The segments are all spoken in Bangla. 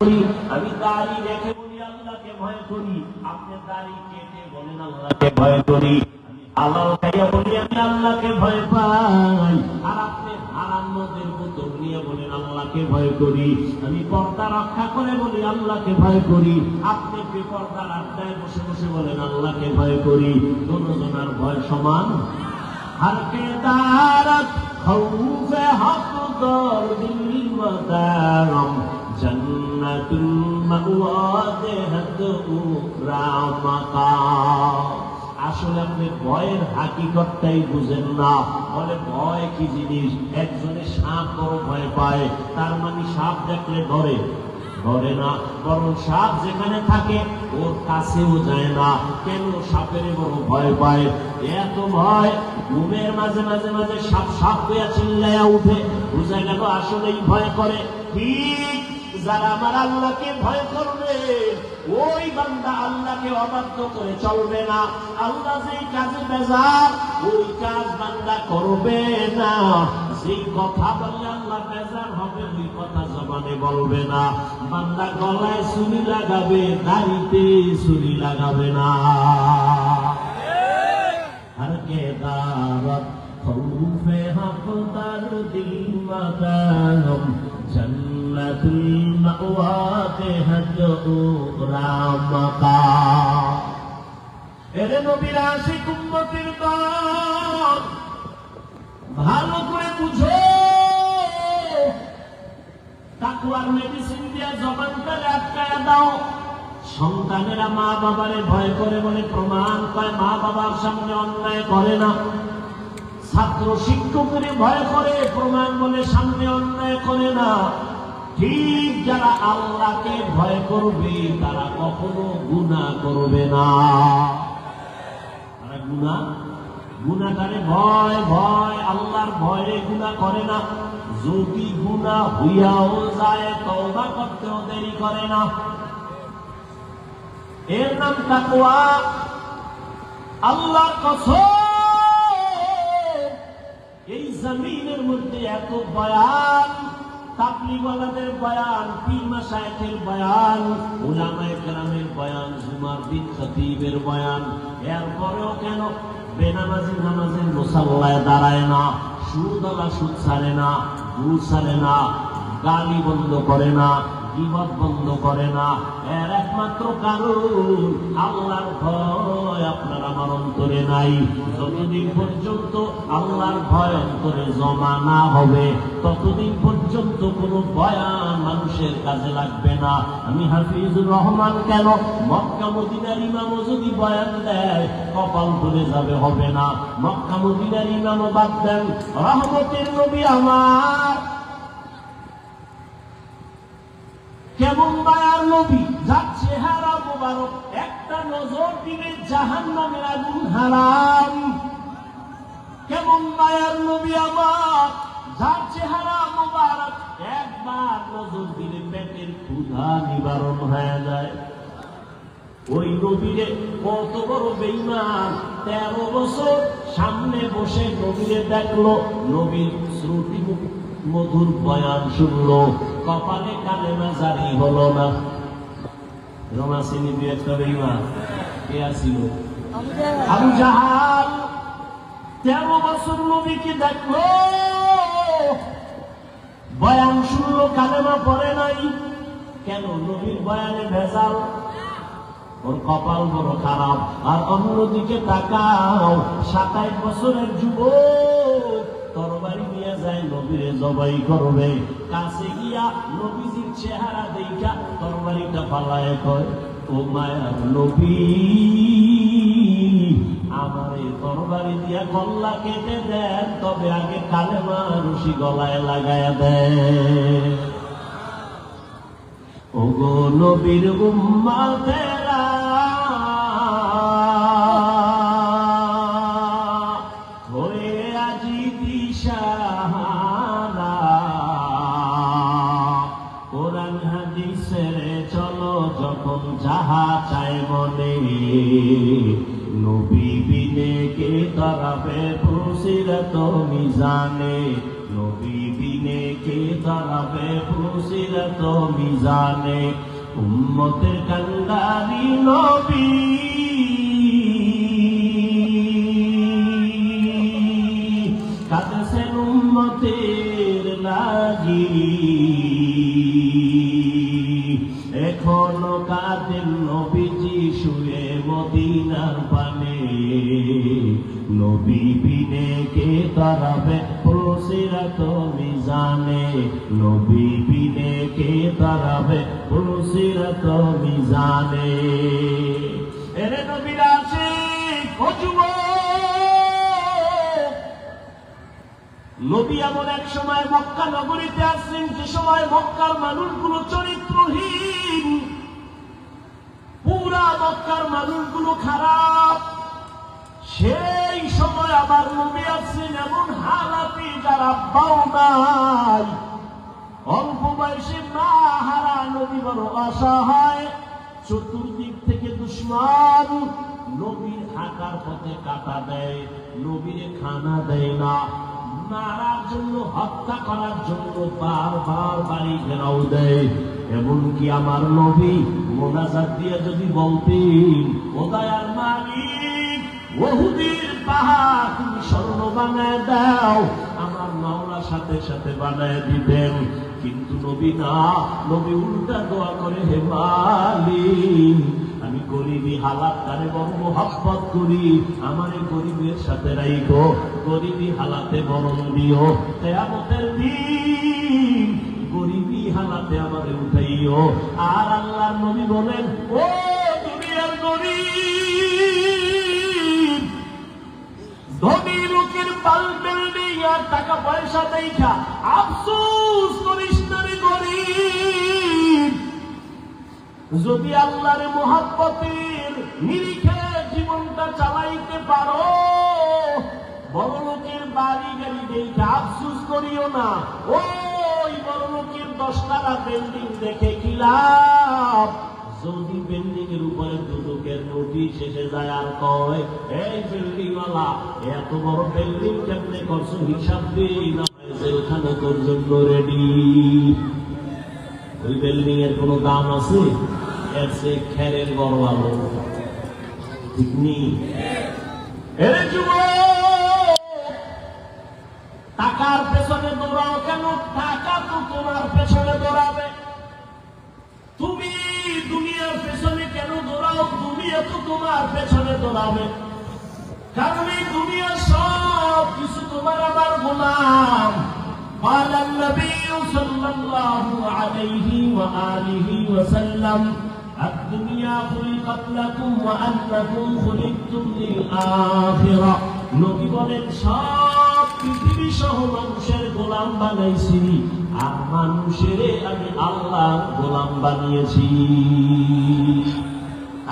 করি, আমি দাড়ি রেখে বলি, আল্লাহকে ভয় করি। আপনি দাড়ি কেটে বলেন, আল্লাহকে ভয় করি। হালাল খাইয়া বলি, আমি আল্লাহকে ভয় পাই। আর আপনি হারাম নদের বোতল নিয়ে বলেন, আল্লাহকে ভয় করি। আমি পর্দা রক্ষা করে বলি, আল্লাহকে ভয় করি। আপনি বেপর্দার আড্ডায় বসে বসে বলেন, আল্লাহকে ভয় করি। দুজনার ভয় সমান? হারকে তারাত খৌফে হক দর দিল মদারম জন্ম جنة المأوى আসলে আপনি ভয়ের হাকিকতটাই বুঝেন না। বলে ভয় কি জিনিস? একজনে সাপ বড় ভয় পায়, তার মানে সাপ দেখলে ধরে। ধরে না, বরং সাপ যেখানে থাকে, ওর কাছেও যায় না। কেন সাপের বড় ভয় পায়? এত ভয়, ঘুমের মাঝে মাঝে মাঝে সাপ সাপ হইয়া চিল্লাইয়া উঠে। বুঝে গেল আসলেই ভয় করে। ঠিক যারা আমার আল্লাহকে ভয় করবে, ওই বান্দা আল্লাহকে অবাধ্য করে চলবে না। আল্লাহ যেই কাজে বেজার, ওই কাজ বান্দা করবে না। যেই কথা বলে আল্লাহ বেজার হবে, ওই কথা জবানে বলবে না। বান্দা গলায় চুরি লাগাবে দাড়িতে চুরি লাগাবে না। আর কে দারত খৌফে দিল মাদানম জন্ম لكم مأواته الدؤرا مقا এরে নবীর আশিক উম্মতির দল ভালো করে বুঝো তাকুয়ার মেডিসিন দিয়া জবানকালে আটকায় দাও সন্তানেরা মা বাবারে ভয় করে বলে প্রমাণ পায় মা বাবার সামনে অন্যায় করে না ছাত্র শিক্ষকের ভয় করে প্রমাণ বলে সামনে অন্যায় করে না ঠিক যারা আল্লাহকে ভয় করবে, তারা কখনো গুণা করবে না। তারা গুণা গুণাটারে ভয় ভয়, আল্লাহর ভয়ে গুণা করে না। যদি গুণা হইয়াও যায়, তওবা করতেও দেরি করে না। এর নাম তাকওয়া। আল্লাহর কসম। এই জমিনের মধ্যে এত বয়ান তাবলিওয়ালাদের বয়ান, পীর মাশায়েখের বয়ান, উলামায়ে কেরামের বয়ান, জুমার বিন খতিবের বয়ান। এরপরেও কেন বেনামাজি নামাজের মুসাল্লায় দাঁড়ায় না সুদলা সুদ ছাড়ে না ঘুষ ছাড়ে না, গালি বন্ধ করে না বিপদ বন্ধ করে না। এর একমাত্র কারণ আল্লাহর ভয় আপনার আমার অন্তরে নাই। যতদিন পর্যন্ত আল্লাহর ভয় অন্তরে জমা না হবে, ততদিন পর্যন্ত কোনো বয়ান মানুষের কাজে লাগবে না। আমি হাফিজুর রহমান কেন? মক্কা মদিনার ইমামও যদি বয়ান দেয়, কপাল তুলে যাবে, হবে না। মক্কা মদিনার ইমামও বাদ দেন। রহমতের নবী আমার। কেমন মায়ার নবী, যার চেহারা মোবারক, একটা নজর দিলে জাহান নামের আগুন হারাম। কেমন মায়ার নবী আমার, যার চেহারা মোবারক, একবার নজর দিলে পেটের ক্ষুধা নিবারণ হয়ে যায়। ওই নবীরে কত বড় বেইমান তেরো বছর সামনে বসে নবীরে দেখল, নবীর শ্রুতি মধুর বয়ান শুনলো। কপালে কালেমা জারি হলো না। রমা সিনি দুই একটা বেইমান। কে আসিল আবু জাহাল। তেরো বছর নবীকে দেখল। বয়ান শুনলো কালেমা পড়ে নাই। কেন? নবীর বয়ানে ভেজাল। ওর কপাল বড় খারাপ। আর অন্যদিকে তাকাও সাতাইশ বছরের যুবক তরবারি নিয়ে যায় নবীরে জবাই করবে। কাছে গিয়া নবীজির চেহারা দেখা তরবারিটা পালায় কয়, ও মায়ার নবী, আমার এই তরবারি দিয়া গল্লা কেটে দেন, তবে আগে কালেমা মানুষই গলায় লাগায় দেন। ওগো নবীর উম্মাতেরা যখন যাহা চায় মনে, নবী বিনে কে তরাবে ফুসিরত মিজানে নবী বিনে কে দাঁড়াবে ফুসিরত উম্মতের কান্দারি নবী কে তারাবে প্রসিরাত মিজানে নবী বিনে কে তারাবে প্রসিরাত মিজানে। এরে নবীর আছে নবী এমন এক সময় মক্কা নগরীতে আসলেন যে সময় মক্কার মানুষগুলো চরিত্রহীন। পুরা মক্কার মানুষগুলো খারাপ। সেই সময় আবার নবী আসছেন এমন হালাতি যার আব্বাও নাই। অল্প বয়সে মা হারা নবী বড় অসহায়। চতুর্দিক থেকে দুশ্মন। নবীর হাঁটার পথে কাটা দেয়, নবীরে খানা দেয় না। মারার জন্য, হত্যা করার জন্য বারবার বাড়ি ঘেরাও দেয়। এমনকি আমার নবী মোনাজাত দিয়ে যদি বলতেন, ও দয়ার মালিক বহুদিন পাহাড় তুমি স্বর্ণ বানায় দাও। আমার মাওলা সাথে সাথে বানায় দিতেন কিন্তু নবী না, নবী উল্টা দোয়া করে, হে মালিক, আমি গরিবী হালাত তারে বড় মোহাব্বত করি। আমার গরিবের সাথে রাইখো, গরিবী হালাতে মরণ দিও। কেয়ামতের দিন গরিবী হালাতে আমাদের উঠাইও। আর আল্লাহ নবী বলেন, ও দুনিয়ার গরিব ধনী লোকের পাল বিল্ডিং আর টাকা পয়সা দেখা। আফসোস করিস যদি আল্লাহর মোহাব্বতের নিরিখে জীবনটা চালাইতে পারো, বড় লোকের বাড়ি গাড়ি দেখে। আফসুস করিও না। ওই বড় লোকের দশটারা বিল্ডিং দেখে কি যদি বিল্ডিং এর উপরে দুদকের নোটিশ এসে যায় আর কয়, এই বিল্ডিং ওয়ালা এত বড় বিল্ডিং কেমনে করছ? হিসাব দিই না তোর জন্য রেডি ওই বিল্ডিং এর কোনো দাম আছে? এর সে খেরের বড় আলো ঠিক নেই? টাকার পেছনে দৌড়াও কেন? টাকা তো তোমার পেছনে দৌড়াবে দুনিয়া তো তোমার পেছনে দৌড়াবে কারণ এই দুনিয়া সব কিছু তোমার আমার গোলাম قال النبي صلى الله عليه وآله وسلم الدنيا خلقت لكم وأنكم خلقتم للآخرة নবী বলেন সব পৃথিবী সহ মানুষের গোলাম বানাইছি আর মানুষের আমি আল্লাহ গোলাম বানিয়েছি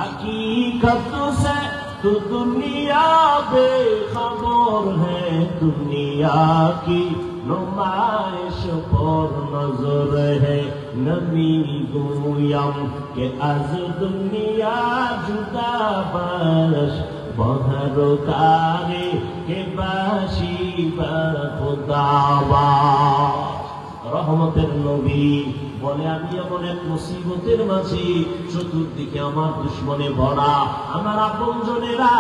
حقیقت سے تو دنیا بے خبر ہے، دنیا کی نمائش پر نظر ہے۔ نبی گویم کہ از دنیا جدا برش، بہر تاری کے باشی پر خدا رحمت النبی বলে আমি এমন এক মুসিবতের মাঝে চতুর্দিকে আমার দুশ্মনে ভরা। আমার আপনজনেরা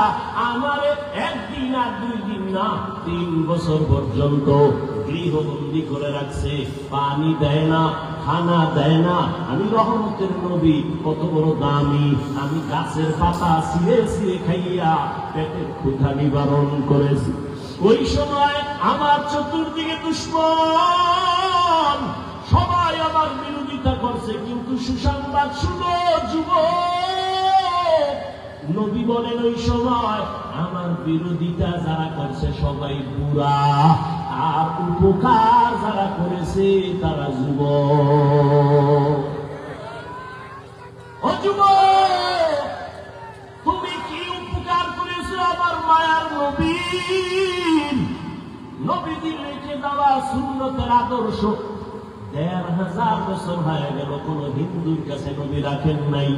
আমার একদিন আর দুই দিন না, তিন বছর পর্যন্ত গৃহবন্দী করে রাখছে। পানি দেয় না, খানা দেয় না। আমি রহমতের নবী, কত বড় দামি। আমি গাছের পাতা ছিঁড়ে ছিঁড়ে খাইয়া পেটের ক্ষুধা নিবারণ করেছি। ওই সময় আমার চতুর্দিকে দুশ্মন করছে কিন্তু সুসংবাদ শুনো যুব নবী বলেন, ওই সময় আমার বিরোধিতা যারা করছে, সবাই বুড়া আর উপকার যারা করেছে, তারা যুব তুমি কি উপকার করেছ আমার মায়ার নবী নবীজি লিখে দেওয়া সুন্নতের আদর্শ দেড় হাজার বছর হয়ে গেল কোন হিন্দুর কাছে নবী রাখেন নাই।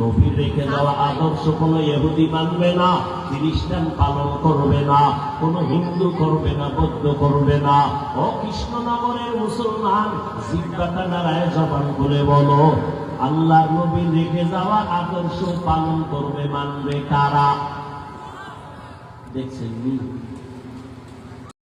নবী রেখে যাওয়া আদর্শ কোন ইহুদি মানবে না খ্রিস্টান পালন করবে না কোন হিন্দু করবে না বৌদ্ধ করবে না। ও কৃষ্ণনগরের মুসলমান জিজ্ঞাটা জবান করে বলো আল্লাহ নবী রেখে যাওয়া আদর্শ পালন করবে মানবে কারা? দেখছেন?